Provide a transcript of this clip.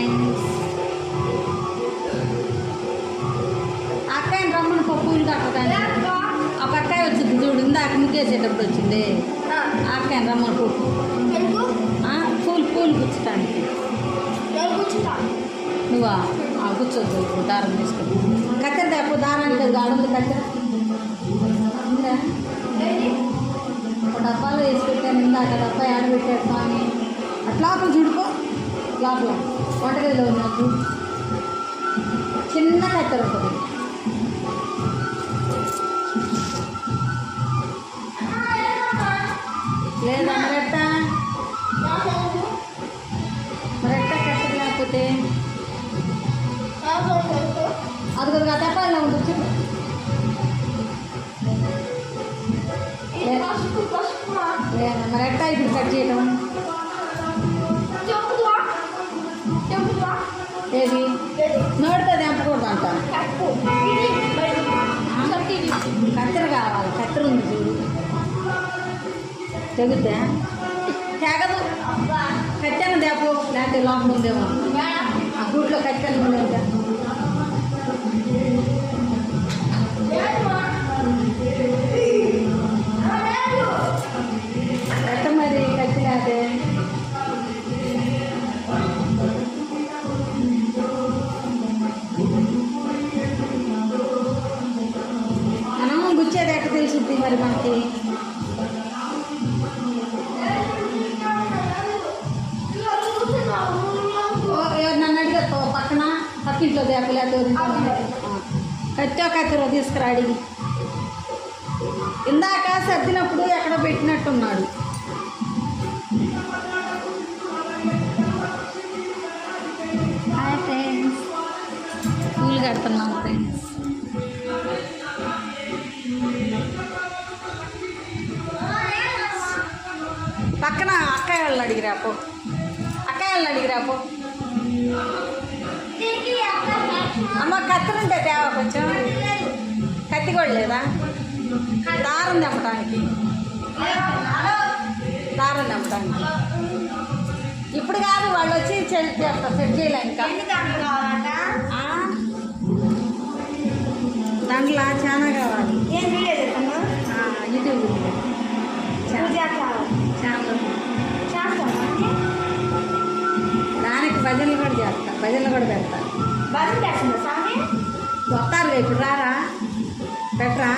Friends అక్కయ్య రమ్మని పప్పులు కట్టడానికి ఒక అక్కయ్య వచ్చింది చూడు ఇందాక ముగ్గేసేటప్పుడు వచ్చింది. ఆ. అక్కయ్య రమ్మని పప్పు. ఆ, పూలు పూలు గుచ్చటానికి నువ్వా? ఆ, కూర్చోద్దు దారం తీసుకుని కత్తెర తేపు దారానికి ఆడుంది కత్తెర. డబ్బాలో వేసి పెట్టాను ఇందాక డబ్బా ఆడబెట్టాడు స్వామి. అట్లా చూడుకో. లోపల వంటగదిలో ఉన్నట్టు చిన్న కత్తెర ఉంటుంది. లేదా మరెట్ట మరెట్ట కత్తెర లేకపోతే? అది కొద్దిగా డబ్బాలో ఉంటుంది లేదా మరెట్ట ఇప్పుడు కట్ చేయడం ఏది? నోటితో తెంపకూడదు అంట. కత్తెర కావాలి కత్తెర ఉంది చూడు. తెగుద్దా? తెగదు. కత్తెన దేపు లేకపోతే లోపల ఉందేమో. ఆ గూట్లో కత్తెన ఉందేమో గుచ్చేది ఎట్ట తెలుసుద్ది మరి మనకి ఓ, ఎవరు నన్ను అడిగా ఓ పక్కన పక్కింట్లో దేపలేదు కత్తి కత్తిరో తీసుకురా అడిగి ఇందాక సర్దినప్పుడు ఎక్కడ పెట్టినట్టున్నాడు హాయ్ ఫ్రెండ్స్ పూలు కడుతున్నాం ఫ్రెండ్స్ పక్కన అక్కయ్య వాళ్ళని అడిగిరాపో అక్కయ్య వాళ్ళని అడిగిరాపో అమ్మ కత్తిరుంటే తేవా కొంచెం. కత్తి కూడా లేదా? దారం తెంపడానికి. దారం తెంపడానికి. ఇప్పుడు కాదు వాళ్ళు వచ్చి చెల్లి చేస్తారు సెట్ చేయలే ఇంకా. భజనలు కూడా పెడతా వస్తారు ఇప్పుడు రారా? పెట్టరా?